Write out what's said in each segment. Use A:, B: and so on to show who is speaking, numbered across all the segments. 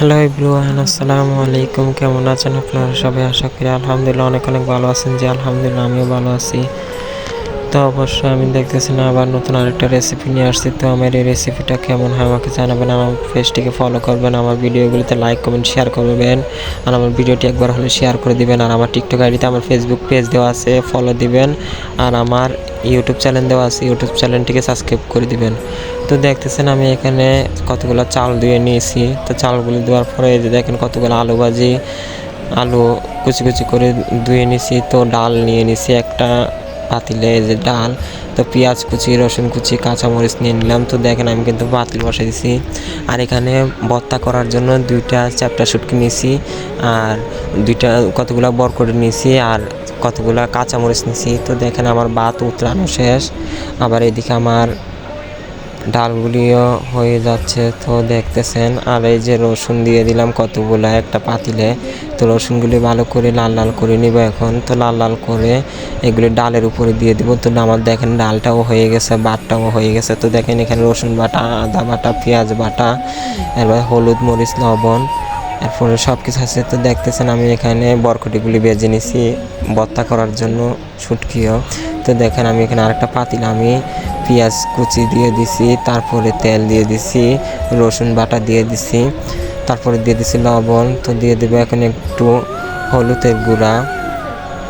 A: Hello ইব্রুয়ান আসসালামু আলাইকুম কেমন আছেন আপনারা সবাই? আশা করি আলহামদুলিল্লাহ অনেক অনেক ভালো আছেন। যে আলহামদুলিল্লাহ, আমিও ভালো আছি। তো অবশ্যই আমি দেখতেছি না, আবার নতুন আরেকটা রেসিপি নিয়ে আসছি। তো আমার এই রেসিপিটা কেমন হয় আমাকে জানাবেন আমার পেজটিকে ফলো করবেন, আমার ভিডিওগুলিতে লাইক কমেন্ট শেয়ার করবেন। আর আমার ভিডিওটি একবার হলে শেয়ার করে দিবেন, আর আমার টিকটক আইডিতে আমার ফেসবুক পেজ দেওয়া আছে ফলো দিবেন। আর আমার ইউটিউব চ্যানেল দেওয়া আছে ইউটিউব চ্যানেলটিকে সাবস্ক্রাইব করে দিবেন। তো দেখতেছেন আমি এখানে কতগুলো চাল ধুয়ে নিয়েছি। তো চালগুলো দেওয়ার পরে যে দেখেন কতগুলো আলু ভাজি, আলু কুচি কুচি করে ধুয়ে নিছি। তো ডাল নিয়ে নিছি একটা পাতিলে যে ডাল, তো পেঁয়াজ কুচি, রসুন কুচি, কাঁচামরিচ নিয়ে নিলাম। তো দেখেন, আমি কিন্তু পাতিল বসাই দিছি। আর এখানে ভর্তা করার জন্য দুইটা চ্যাপটা শুটকি নিয়েছি, আর দুইটা কতগুলো বরকটি নিয়েছি, আর কতগুলো কাঁচামরিচ নিয়েছি। তো দেখেন, আমার ভাত উতরানো শেষ। আবার এদিকে আমার ডালগুলিও হয়ে যাচ্ছে। তো দেখতেছেন, আর এই যে রসুন দিয়ে দিলাম কতগুলো, একটা পাতিলে। তো রসুনগুলি ভালো করে লাল লাল করে নিব এখন। তো লাল লাল করে এগুলি ডালের উপরে দিয়ে দিব। তো আমার দেখেন ডালটাও হয়ে গেছে, বাটটাও হয়ে গেছে। তো দেখেন এখানে রসুন বাটা, আদা বাটা, পেঁয়াজ বাটা এবার হলুদ, মরিচ, লবণ। এরপরে সব কিছু আছে, তো দেখতেছেন আমি এখানে বরকটিগুলি বেজে নিছি ভর্তা করার জন্য ছুটকিও তো দেখেন আমি এখানে আরেকটা পাতিল, আমি পেঁয়াজ কুচি দিয়ে দিছি, তারপরে তেল দিয়ে দিছি, রসুন বাটা দিয়ে দিছি, তারপরে দিয়ে দিছি লবণ, তো দিয়ে দেবো এখন একটু হলুদের গুঁড়া।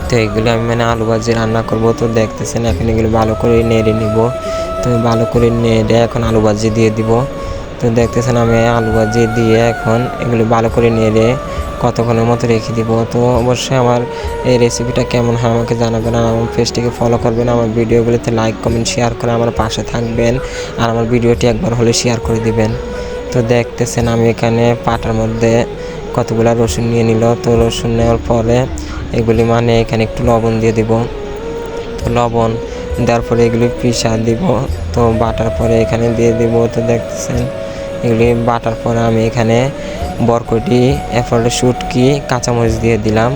A: তো এগুলো আমি মানে আলু ভাজি রান্না করব, তো দেখতেছেন এখন এগুলো ভালো করে নেড়ে নিব। তো ভালো করে নেড়ে এখন আলু ভাজি দিয়ে দিব। তো দেখতেছেন আমি আলু ভাজি দিয়ে এখন এগুলো ভালো করে নেড়ে কতক্ষণের মতো রেখে দিব। তো অবশ্যই আমার এই রেসিপিটা কেমন হয় আমাকে জানাবেন আর আমার পেজটিকে ফলো করবেন। আমার ভিডিওগুলিতে লাইক কমেন্ট শেয়ার করে আমার পাশে থাকবেন আর আমার ভিডিওটি একবার হলে শেয়ার করে দিবেন। তো দেখতেছেন আমি এখানে পাটার মধ্যে কতগুলো রসুন নিয়ে নিল। তো রসুন নেওয়ার পরে এগুলি মানে এখানে একটু লবণ দিয়ে দিব। তো লবণ দেওয়ার পরে এগুলি পিসা দিব। তো বাটার পরে এখানে দিয়ে দিব। তো দেখতেছেন এগুলি বাটার পরে আমি এখানে বরকটি এরপরে শুটকি, কাঁচামরিচ দিয়ে দিলাম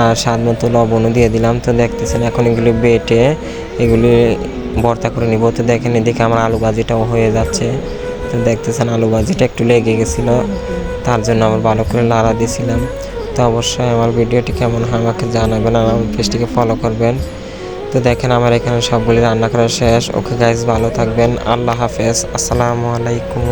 A: আর স্বাদ মতো লবণও দিয়ে দিলাম। তো দেখতেছেন এখন এগুলি বেটে এগুলি ভর্তা করে নিব। তো দেখেন এদিকে আমার আলু ভাজিটাও হয়ে যাচ্ছে। তো দেখতেছেন আলু ভাজিটা একটু লেগে গেছিল, তার জন্য আমার ভালো করে লাড়া দিয়েছিলাম। তো অবশ্যই আমার ভিডিওটি কেমন হয় আমাকে জানাবেন আর আমার পেজটিকে ফলো করবেন। তো দেখেন আমার এখানে সবগুলি রান্না করা শেষ। ওকে গাইজ ভালো থাকবেন। আল্লাহ হাফেজ। আসসালামু আলাইকুম।